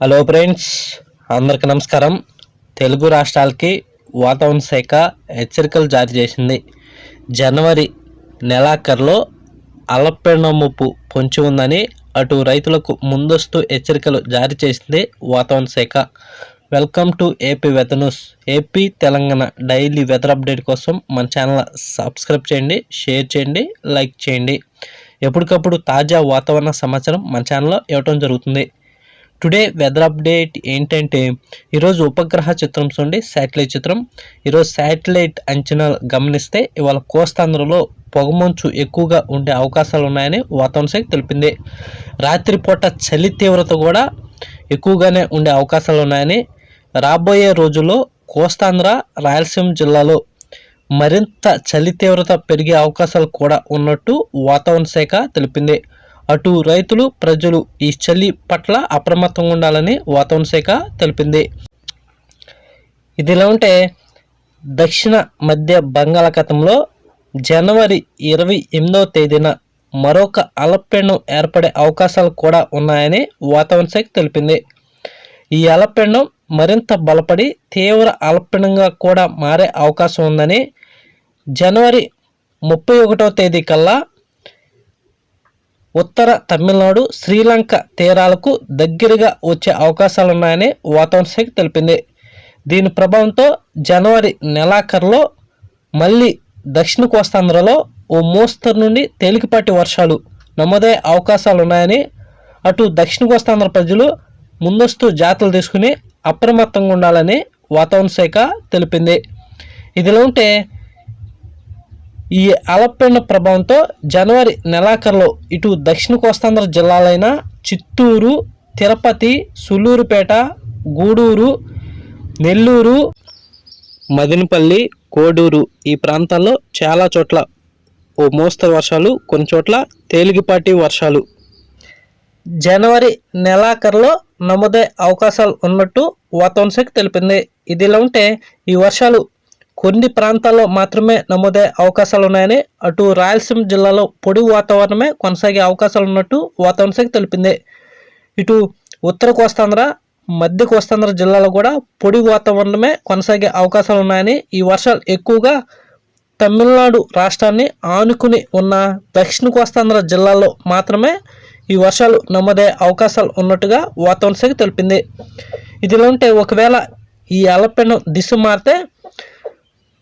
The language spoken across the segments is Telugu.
హలో ఫ్రెండ్స్ అందరికి నమస్కారం. తెలుగు రాష్ట్రాలకి వాతావరణ శాఖ హెచ్చరికలు జారీ చేసింది. జనవరి నెలాఖరులో అలపెండ ముప్పు పొంచి ఉందని అటు రైతులకు ముందస్తు హెచ్చరికలు జారీ చేసింది వాతావరణ శాఖ. Welcome to AP weather news AP Telangana daily weather update కోసం మన ఛానల్ సబ్స్క్రైబ్ చేయండి షేర్ చేయండి లైక్ చేయండి. ఎప్పటికప్పుడు తాజా వాతావరణ సమాచారం మన ఛానల్లో ఇవ్వటం జరుగుతుంది. టుడే వెదర్ అప్డేట్ ఏంటంటే ఈరోజు ఉపగ్రహ చిత్రం చూడండి శాటిలైట్ చిత్రం. ఈరోజు శాటిలైట్ అంచనాలు గమనిస్తే ఇవాళ కోస్తాంధ్రలో పొగమంచు ఎక్కువగా ఉండే అవకాశాలు ఉన్నాయని వాతావరణ శాఖ తెలిపింది. రాత్రిపూట చలి తీవ్రత కూడా ఎక్కువగానే ఉండే అవకాశాలు ఉన్నాయని రాబోయే రోజుల్లో కోస్తాంధ్ర రాయలసీమ జిల్లాలో మరింత చలి తీవ్రత పెరిగే అవకాశాలు కూడా ఉన్నట్టు వాతావరణ శాఖ తెలిపింది. అటు రైతులు ప్రజలు ఈ చలి పట్ల అప్రమత్తంగా ఉండాలని వాతావరణ శాఖ తెలిపింది. ఇదిలా ఉంటే దక్షిణ మధ్య బంగాళాఖాతంలో జనవరి ఇరవై ఎనిమిదవ తేదీన మరొక అలపెండం ఏర్పడే అవకాశాలు కూడా ఉన్నాయని వాతావరణ శాఖ తెలిపింది. ఈ అలపెండం మరింత బలపడి తీవ్ర అలపెండంగా కూడా మారే అవకాశం ఉందని జనవరి ముప్పై ఒకటవ తేదీ కల్లా ఉత్తర తమిళనాడు శ్రీలంక తీరాలకు దగ్గరగా వచ్చే అవకాశాలు ఉన్నాయని వాతావరణ శాఖ తెలిపింది. దీని ప్రభావంతో జనవరి నెలాఖరులో మళ్ళీ దక్షిణ కోస్తాంధ్రలో ఓ మోస్తరు నుండి తేలికపాటి వర్షాలు నమోదయ్యే అవకాశాలు ఉన్నాయని అటు దక్షిణ కోస్తాంధ్ర ప్రజలు ముందస్తు జాతలు తీసుకుని అప్రమత్తంగా ఉండాలని వాతావరణ శాఖ తెలిపింది. ఇదిలో ఉంటే ఈ అలపెండ ప్రభావంతో జనవరి నెలాఖరులో ఇటు దక్షిణ కోస్తాంధ్ర జిల్లాలైన చిత్తూరు తిరుపతి సులూరుపేట గూడూరు నెల్లూరు మదినపల్లి కోడూరు ఈ ప్రాంతాల్లో చాలా చోట్ల ఓ మోస్తరు వర్షాలు కొన్ని చోట్ల తేలికపాటి వర్షాలు. జనవరి నెలాఖరులో నమోదయ్యే అవకాశాలు ఉన్నట్టు వాతావరణ శాఖ తెలిపింది. ఇదిలా ఉంటే ఈ వర్షాలు కొన్ని ప్రాంతాల్లో మాత్రమే నమోదయ్యే అవకాశాలు ఉన్నాయని అటు రాయలసీమ జిల్లాలో పొడి వాతావరణమే కొనసాగే అవకాశాలు ఉన్నట్టు వాతావరణ శాఖ తెలిపింది. ఇటు ఉత్తర కోస్తాంధ్ర మధ్య కోస్తాంధ్ర జిల్లాలో కూడా పొడి వాతావరణమే కొనసాగే అవకాశాలు ఉన్నాయని ఈ వర్షాలు ఎక్కువగా తమిళనాడు రాష్ట్రాన్ని ఆనుకుని ఉన్న దక్షిణ కోస్తాంధ్ర జిల్లాల్లో మాత్రమే ఈ వర్షాలు నమోదయ్యే అవకాశాలు ఉన్నట్టుగా వాతావరణ శాఖ తెలిపింది. ఇదిలో ఉంటే ఒకవేళ ఈ అలపెను దిశ మారితే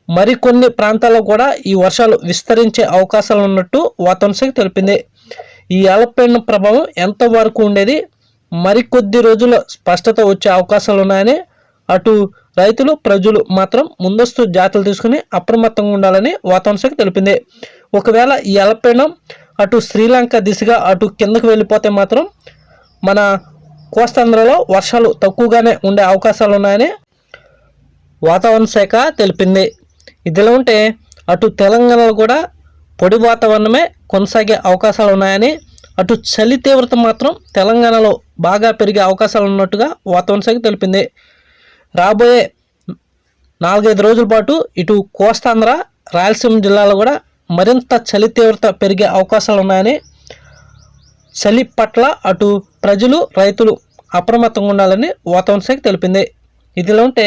మరికొన్ని ప్రాంతాల్లో కూడా ఈ వర్షాలు విస్తరించే అవకాశాలు ఉన్నట్టు వాతావరణ శాఖ తెలిపింది. ఈ అలపెండం ప్రభావం ఎంతవరకు ఉండేది? మరికొద్ది రోజుల్లో స్పష్టత వచ్చే అవకాశాలు ఉన్నాయని అటు రైతులు ప్రజలు మాత్రం ముందస్తు జాతలు తీసుకుని అప్రమత్తంగా ఉండాలని వాతావరణ శాఖ తెలిపింది. ఒకవేళ ఈ అలపెండం అటు శ్రీలంక దిశగా అటు కిందకు వెళ్ళిపోతే మాత్రం మన కోస్తాంధ్రలో వర్షాలు తక్కువగానే ఉండే అవకాశాలు ఉన్నాయని వాతావరణ శాఖ తెలిపింది. ఇదిలా ఉంటే అటు తెలంగాణలో కూడా పొడి వాతావరణమే కొనసాగే అవకాశాలు ఉన్నాయని అటు చలి తీవ్రత మాత్రం తెలంగాణలో బాగా పెరిగే అవకాశాలు ఉన్నట్టుగా వాతావరణ శాఖ తెలిపింది. రాబోయే నాలుగైదు రోజుల పాటు ఇటు కోస్తాంధ్ర రాయలసీమ జిల్లాలో కూడా మరింత చలి తీవ్రత పెరిగే అవకాశాలు ఉన్నాయని చలి పట్ల అటు ప్రజలు రైతులు అప్రమత్తంగా ఉండాలని వాతావరణ శాఖ తెలిపింది. ఇదిలా ఉంటే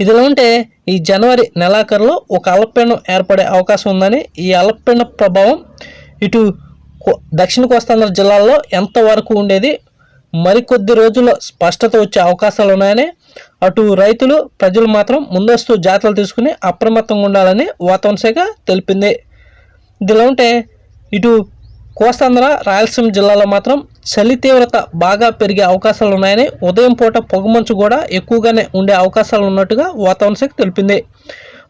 ఇదిలా ఉంటే ఈ జనవరి నెలాఖరులో ఒక అల్పపీడనం ఏర్పడే అవకాశం ఉందని ఈ అల్పపీడన ప్రభావం ఇటు దక్షిణ కోస్తాంధ్ర జిల్లాల్లో ఎంతవరకు ఉండేది మరికొద్ది రోజుల్లో స్పష్టత వచ్చే అవకాశాలు ఉన్నాయని అటు రైతులు ప్రజలు మాత్రం ముందస్తు జాగ్రత్తలు తీసుకుని అప్రమత్తంగా ఉండాలని వాతావరణ శాఖ తెలిపింది. ఇదిలా ఉంటే ఇటు కోస్తాంధ్ర రాయలసీమ జిల్లాలో మాత్రం చలి తీవ్రత బాగా పెరిగే అవకాశాలు ఉన్నాయని ఉదయం పూట పొగమంచు కూడా ఎక్కువగానే ఉండే అవకాశాలు ఉన్నట్టుగా వాతావరణ శాఖ తెలిపింది.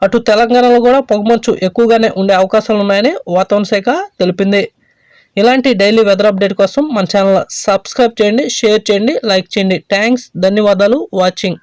అటు తెలంగాణలో కూడా పొగమంచు ఎక్కువగానే ఉండే అవకాశాలు ఉన్నాయని వాతావరణ శాఖ తెలిపింది. ఇలాంటి డైలీ వెదర్ అప్డేట్ కోసం మన ఛానల్ సబ్స్క్రైబ్ చేయండి షేర్ చేయండి లైక్ చేయండి. థ్యాంక్స్ ధన్యవాదాలు వాచింగ్.